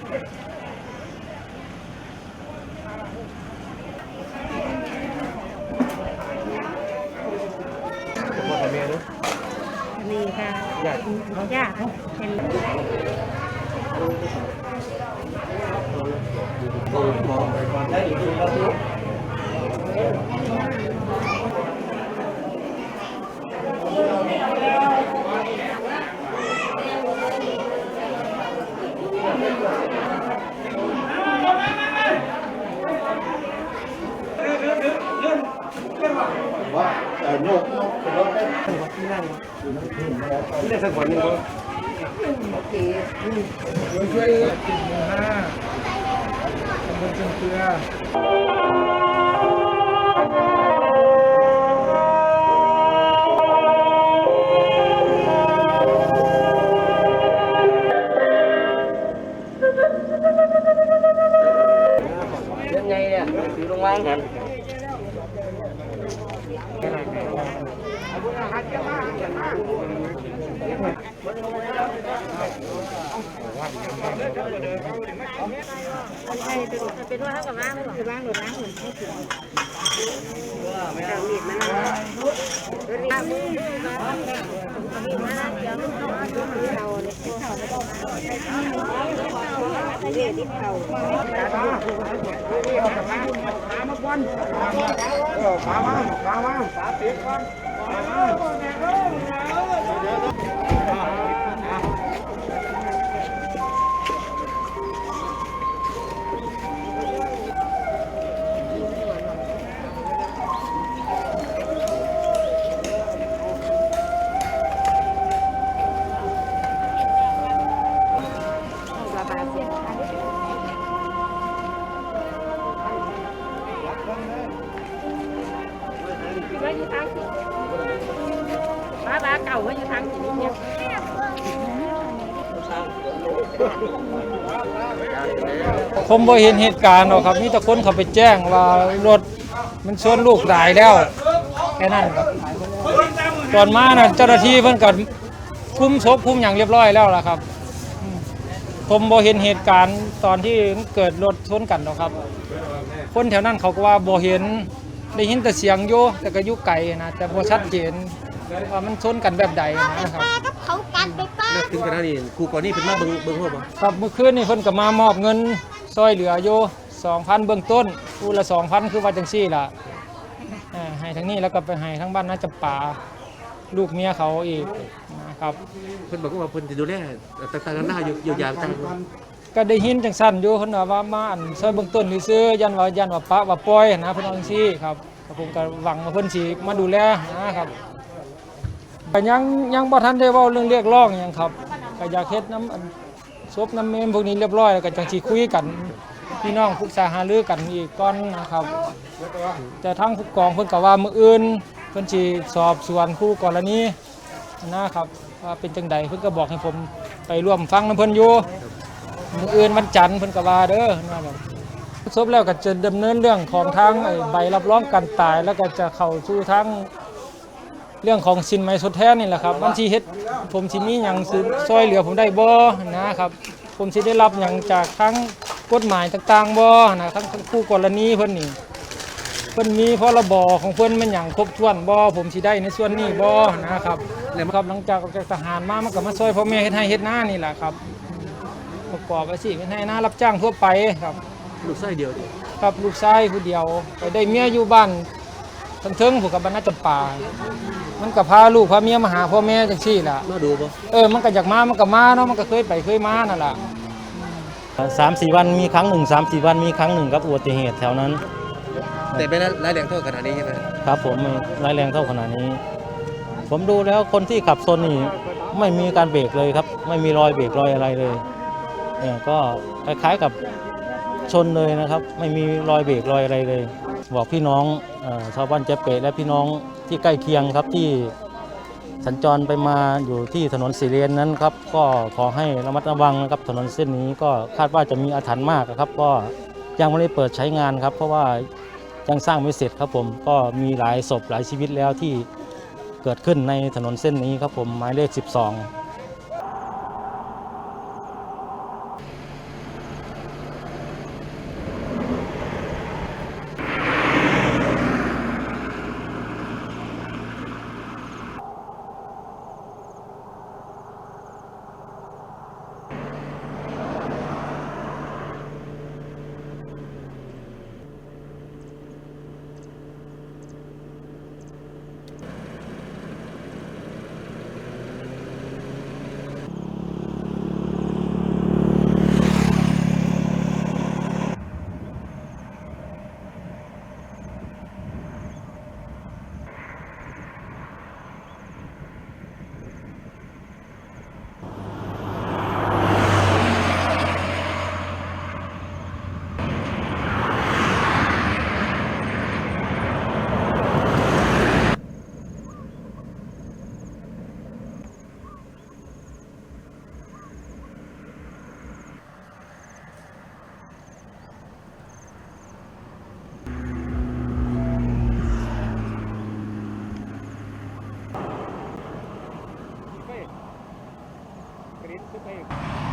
พ่อกับแม่เนาะนี่ค่ะญาติญาติเป็นมองไปก่อนได้อีกทีแล้ วลูกว่าเอ่อโยกโยกเป็นรถได้ที่นั่งที่ได้สักวันหนึงบ่ช่วยจิตหมู่ห้าตำบลเชียงเกลือยังไงเนี่ยถือลงล่างกัน ใช่ เป็นว่าเท่ากับว่างหรือว่างหรือว่างเหมือนเขาถือเราหลีดมันนะหลีดมือมาหลีดมาเดี๋ยวเราเนี่ยเขาไม่ต้องเรียกที่เขา ระ ผมบ่เห็นเหตุการณ์หรอกครับมีแต่คนเขาไปแจ้งว่ารถมันชนลูกตายแล้วแค่นั้นครับตอนมาน่ะเจ้าหน้าที่เพิ่นก็คุมศพคุมอย่างเรียบร้อยแล้วล่ะครับอืมผมบ่เห็นเหตุการณ์ตอนที่เกิดรถชนกันหรอกครับ คนแถวนั้นเขาก็ว่าบ่เห็นได้ยินแต่เสียงอยู่แต่ก็ยู่ไกลนะแต่บ่ชัดเจน ว่ามันชนกันแบบใดนะครับกับเขากันไปป้าแล้วถึงขนาดนี้ครูก่อนนี่เป็นมาเบิ่งเบิ่งหัวบ่ครับเมื่อคืนนี่เพิ่นก็มามอบเงินซอยเหลืออยู่2,000 เบื้องต้นผู้ละ2,000 คือว่าจังซี่ล่ะเอ่อให้ทั้งนี้แล้วก็ไปให้ทั้งบ้านนาจำปาลูกเมียเขาอีกนะครับ เพิ่นบอกว่าเพิ่นจะดูแลต่างๆนานาอยู่เยียวยาต่างก็ได้ยินจังซั่นอยู่เพิ่นว่าว่ามาอันซอยเบื้องต้นหรือซื้อยันว่ายันว่าปะว่าปล่อยนะเพิ่นว่าจังซี่ครับก็ผมก็หวังว่าเพิ่นสิมาดูแลนะครับ ก็ยังยังบ่ทันได้เว้าเรื่องเรียกร้องหยังครับก็อยากเฮ็ดน้ำอันศพน้ำเมมพวกนี้เรียบร้อยแล้วก็จังสิคุยกันพี่น้องปรึกษาหารือกันอีกก่อนนะครับ แต่ทั้งผู้กองเพิ่นก็ว่ามื้ออื่นเพิ่นสิสอบสวนคู่กรณีนะครับว่าเป็นจังใดเพิ่นก็บอกให้ผมไปร่วมฟังนํเพิ่นอยู่มื้ออื่นวันจันทร์เพิ่นก็ว่าเด้อนะครับจบแล้วก็จะดำเนินเรื่องของทางไอ้ใบรับรองการตายแล้วก็จะเข้าสู่ทาง เรื่องของสินไหมทดแทนนี่แหละครับมันสิเฮ็ดผมสิมีหยังสิช่วยเหลือผมได้บ่นะครับ ผมสิได้รับหยังจากทั้งกฎหมายต่างๆบ่นะทั้งทั้งคู่กรณีเพิ่นนี่เพิ่นมีพรบของเพิ่นมันหยังครบถ้วนบ่ผมสิได้ในส่วนนี้บ่นะครับแล้วครับหลังจากออกจากทหารมามันก็มาช่วยพ่อแม่เฮ็ดให้เฮ็ดนานี่แหละครับประกอบอาชีพเฮ็ดให้นารับจ้างทั่วไปครับๆลูกชายเดียวดิครับลูกชายผู้เดียวไปได้เมียอยู่บ้านทั้งเทิงผู้กับบ้านนาจำปา มันก็พาลูกพาเมียมาหาพ่อแม่จังซี่ล่ะ มาดูบ่เออ มันก็อยากมา มันก็มาเนาะ มันก็เคยไปเคยมานั่นล่ะสามสี่วันมีครั้งหนึ่งสามสี่วันมีครั้งหนึ่งครับอุบัติเหตุแถวนั้น แต่เป็นรายแรงเท่าขนาดนี้ใช่ไหมครับผมไม่ร้ายแรงเท่าขนาดนี้ ผมดูแล้วคนที่ขับซนนี่ไม่มีการเบรกเลยครับ ไม่มีรอยเบรกรอยอะไรเลยเนี่ยก็คล้ายๆกับชนเลยนะครับ ไม่มีรอยเบรกรอยอะไรเลย บอกพี่น้องชาวบ้านเจ๊เปะและพี่น้องที่ใกล้เคียงครับที่สัญจรไปมาอยู่ที่ถนนสีเลนนั้นครับ ก็ขอให้ระมัดระวังนะครับถนนเส้นนี้ก็คาดว่าจะมีอาถรรพ์มากครับ ก็ยังไม่ได้เปิดใช้งานครับ เพราะว่ายังสร้างไม่เสร็จครับผมก็มีหลายศพหลายชีวิตแล้วที่เกิดขึ้นในถนนเส้นนี้ครับผมหมายเลข 12 ปิดคือไป